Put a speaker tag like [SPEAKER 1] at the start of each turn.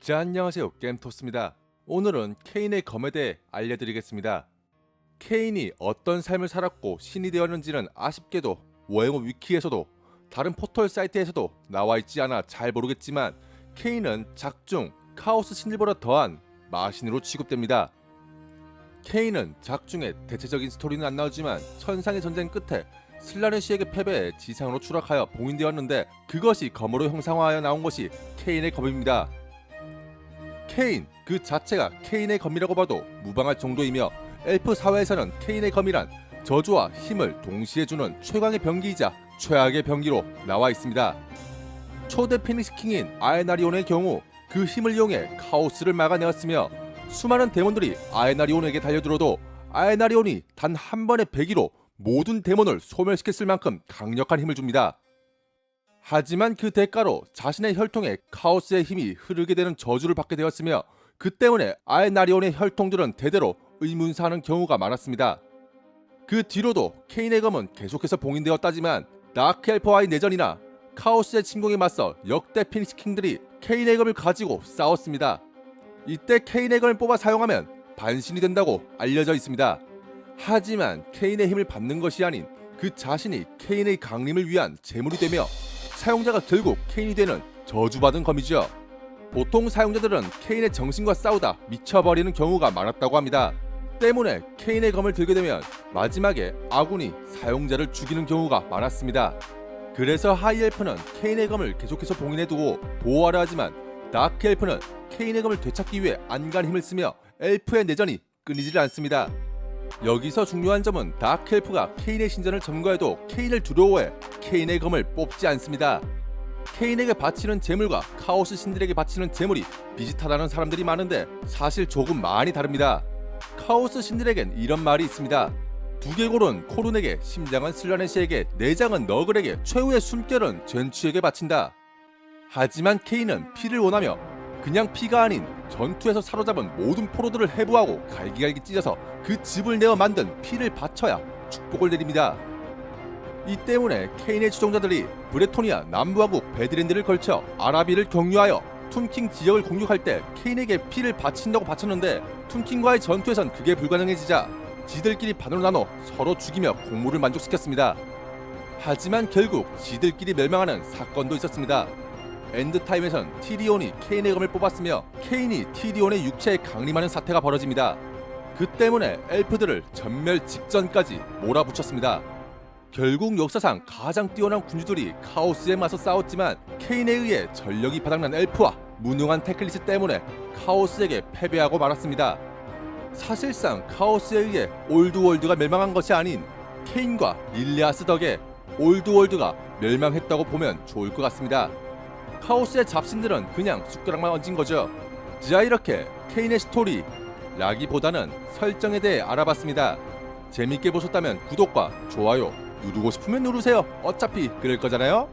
[SPEAKER 1] 자 안녕하세요 게임토스입니다. 오늘은 케인의 검에 대해 알려드리겠습니다. 케인이 어떤 삶을 살았고 신이 되었는지는 아쉽게도 워해모 위키에서도 다른 포털 사이트에서도 나와 있지 않아 잘 모르겠지만 케인은 작중 카오스 신들보다 더한 마신으로 취급됩니다. 케인은 작중의 대체적인 스토리는 안 나오지만 천상의 전쟁 끝에 슬라네시에게 패배해 지상으로 추락하여 봉인되었는데 그것이 검으로 형상화하여 나온 것이 케인의 검입니다. 케인 그 자체가 케인의 검이라고 봐도 무방할 정도이며 엘프 사회에서는 케인의 검이란 저주와 힘을 동시에 주는 최강의 병기이자 최악의 병기로 나와 있습니다. 초대 피닉스 킹인 아에나리온의 경우 그 힘을 이용해 카오스를 막아내었으며 수많은 데몬들이 아에나리온에게 달려들어도 아에나리온이 단 한 번의 배기로 모든 데몬을 소멸시켰을 만큼 강력한 힘을 줍니다. 하지만 그 대가로 자신의 혈통에 카오스의 힘이 흐르게 되는 저주를 받게 되었으며 그 때문에 아에나리온의 혈통들은 대대로 의문사하는 경우가 많았습니다. 그 뒤로도 케인의 검은 계속해서 봉인되었다지만 다크엘퍼와의 내전이나 카오스의 침공에 맞서 역대 피닉스 킹들이 케인의 검을 가지고 싸웠습니다. 이때 케인의 검을 뽑아 사용하면 반신이 된다고 알려져 있습니다. 하지만 케인의 힘을 받는 것이 아닌 그 자신이 케인의 강림을 위한 제물이 되며 사용자가 결국 케인이 되는 저주받은 검이죠. 보통 사용자들은 케인의 정신과 싸우다 미쳐버리는 경우가 많았다고 합니다. 때문에 케인의 검을 들게 되면 마지막에 아군이 사용자를 죽이는 경우가 많았습니다. 그래서 하이엘프는 케인의 검을 계속해서 봉인해두고 보호하려 하지만 다크엘프는 케인의 검을 되찾기 위해 안간 힘을 쓰며 엘프의 내전이 끊이질 않습니다. 여기서 중요한 점은 다크엘프가 케인의 신전을 점거해도 케인을 두려워해 케인의 검을 뽑지 않습니다. 케인에게 바치는 재물과 카오스 신들에게 바치는 재물이 비슷하다는 사람들이 많은데 사실 조금 많이 다릅니다. 카오스 신들에겐 이런 말이 있습니다. 두개골은 코룬에게, 심장은 슬라네시에게, 내장은 너글에게, 최후의 숨결은 젠취에게 바친다. 하지만 케인은 피를 원하며 그냥 피가 아닌 전투에서 사로잡은 모든 포로들을 해부하고 갈기갈기 찢어서 그 즙을 내어 만든 피를 바쳐야 축복을 내립니다. 이 때문에 케인의 추종자들이 브레토니아 남부하국 베드랜드를 걸쳐 아라비를 경유하여 툼킹 지역을 공격할 때 케인에게 피를 바친다고 바쳤는데 툼킹과의 전투에선 그게 불가능해지자 지들끼리 반으로 나눠 서로 죽이며 공물을 만족시켰습니다. 하지만 결국 지들끼리 멸망하는 사건도 있었습니다. 엔드타임에선 티리온이 케인의 검을 뽑았으며 케인이 티리온의 육체에 강림하는 사태가 벌어집니다. 그 때문에 엘프들을 전멸 직전까지 몰아붙였습니다. 결국 역사상 가장 뛰어난 군주들이 카오스에 맞서 싸웠지만 케인에 의해 전력이 바닥난 엘프와 무능한 테클리스 때문에 카오스에게 패배하고 말았습니다. 사실상 카오스에 의해 올드월드가 멸망한 것이 아닌 케인과 일리아스 덕에 올드월드가 멸망했다고 보면 좋을 것 같습니다. 카오스의 잡신들은 그냥 숟가락만 얹은 거죠. 자 이렇게 케인의 스토리 라기보다는 설정에 대해 알아봤습니다. 재밌게 보셨다면 구독과 좋아요 누르고 싶으면 누르세요. 어차피 그럴 거잖아요.